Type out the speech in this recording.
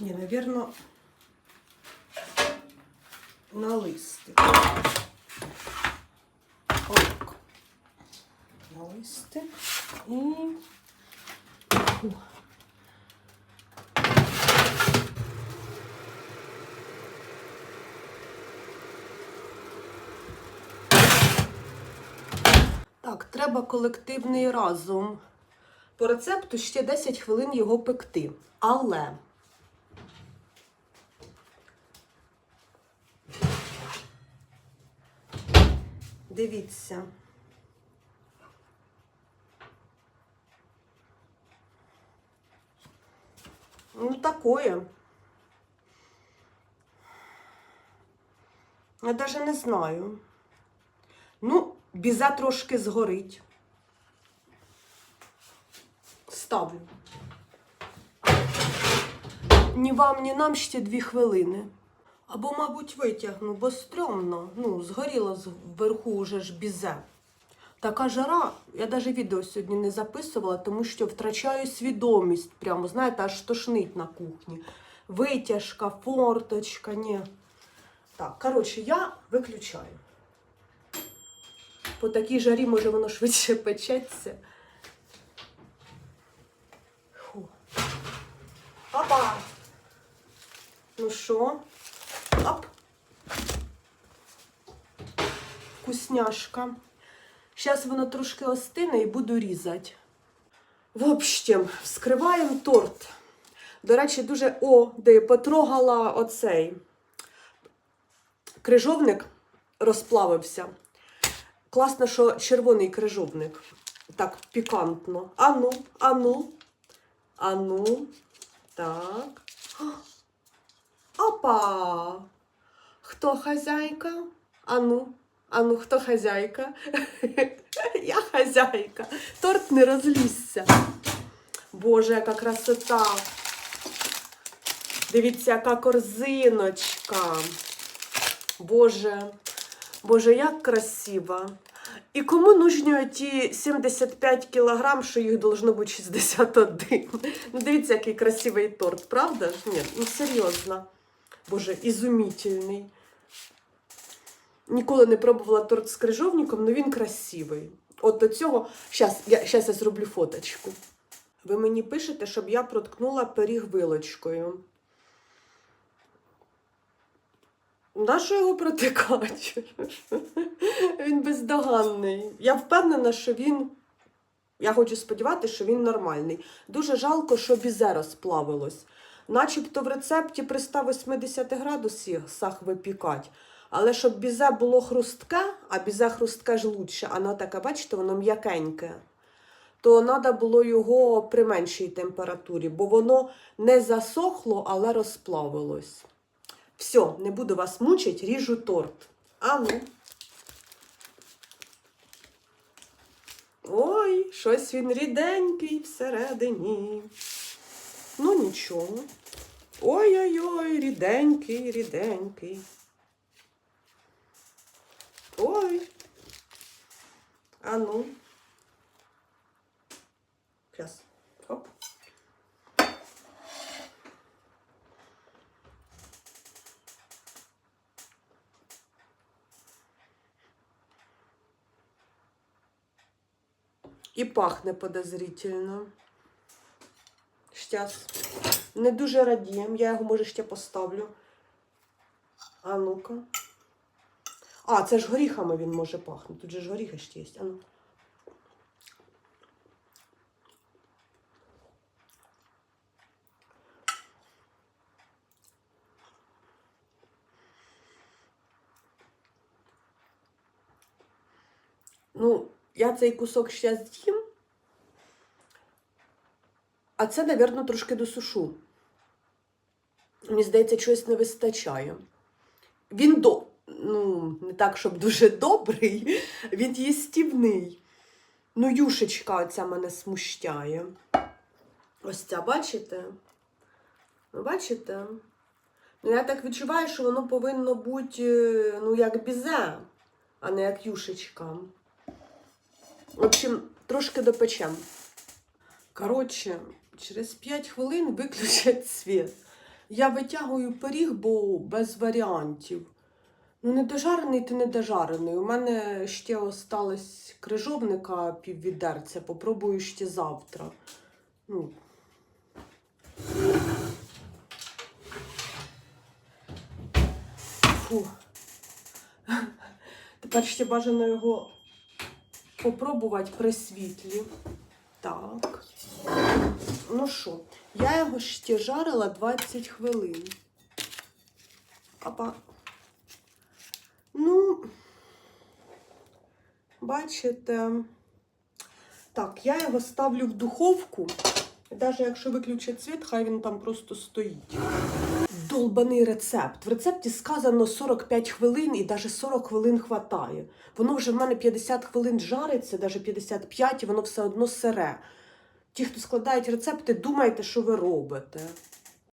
Ні, навірно, на листик. Ок. На листик і. Так, треба колективний разум. По рецепту ще 10 хвилин його пекти. Але дивіться. Ну, такое. Я даже не знаю. Ну, бізе трошки згорить. Ставлю. Ні вам, ні нам ще дві хвилини. Або, мабуть, витягну, бо стрьомно. Ну, згоріло зверху вже ж бізе. Така жара, я навіть відео сьогодні не записувала, тому що втрачаю свідомість. Прямо, знаєте, аж тошнить на кухні. Витяжка, форточка, ні. Так, коротше, я виключаю. По такій жарі, може, воно швидше печеться. Фу. Опа! Ну що? Оп. Вкусняшка. Зараз воно трошки остине і буду різати. В общем, вскриваємо торт. До речі, дуже о, де потрогала оцей крижовник розплавився. Класно, що червоний крижовник. Так, пікантно. Ану, ану, ану. Так. Опа! Хто хазяйка? Ану, ану, хто хазяйка? Я хазяйка. Торт не розлізся. Боже, яка красота. Дивіться, яка корзиночка. Боже, Боже, як красиво. І кому нужні ті 75 кілограм, що їх должно бути 61? Ну, дивіться, який красивий торт, правда? Ні, ну серйозно. Боже, ізумітельний. Ніколи не пробувала торт з крижовником, але він красивий. От до цього. Щас я, щас я зроблю фоточку. Ви мені пишете, щоб я проткнула пиріг вилочкою. Нащо його протикати? Він бездоганний. Я впевнена, що він. Я хочу сподіватися, що він нормальний. Дуже жалко, що бізе розплавилось. Начебто в рецепті при 180 градусах випікати. Але щоб бізе було хрустке, а бізе хрустке ж лучше, а таке, бачите, воно м'якеньке, то треба було його при меншій температурі, бо воно не засохло, але розплавилось. Все, не буду вас мучити, ріжу торт. А ну. Ой, щось він ріденький всередині. Ну, нічого. Ой-ой-ой, ріденький, ріденький. Ой. Ану. ну. І пахне подозрительно. Щас. Не дуже радієм. Я його, може, ще поставлю. А ну-ка. А, це ж горіхами він може пахнути. Тут же ж горіхи ще є. А ну. Ну, я цей кусок ще з'їм. А це, напевно, трошки досушу. Мені здається, чогось не вистачає. Він до... ну, не так, щоб дуже добрий, він їстівний. Ну, юшечка оця мене смущає. Ось ця, бачите? Ви бачите? Ну, я так відчуваю, що воно повинно бути, е, ну, як бізе, а не як юшечка. В общем, трошки допечем. Коротше, через 5 хвилин виключать світ. Я витягую пиріг, бо без варіантів. Ну, недожарений ти недожарений. У мене ще осталось крижовника піввідерця. Попробую ще завтра. Ну. Фу. Тепер ще бажано його попробувати при світлі. Так. Ну що, я його ще жарила 20 хвилин. Папа. Ну, бачите. Так, я його ставлю в духовку. Навіть якщо виключить світ, хай він там просто стоїть. Долбаний рецепт. В рецепті сказано 45 хвилин і навіть 40 хвилин хватає. Воно вже в мене 50 хвилин жариться, навіть 55, і воно все одно сире. Ті, хто складають рецепти, думайте, що ви робите.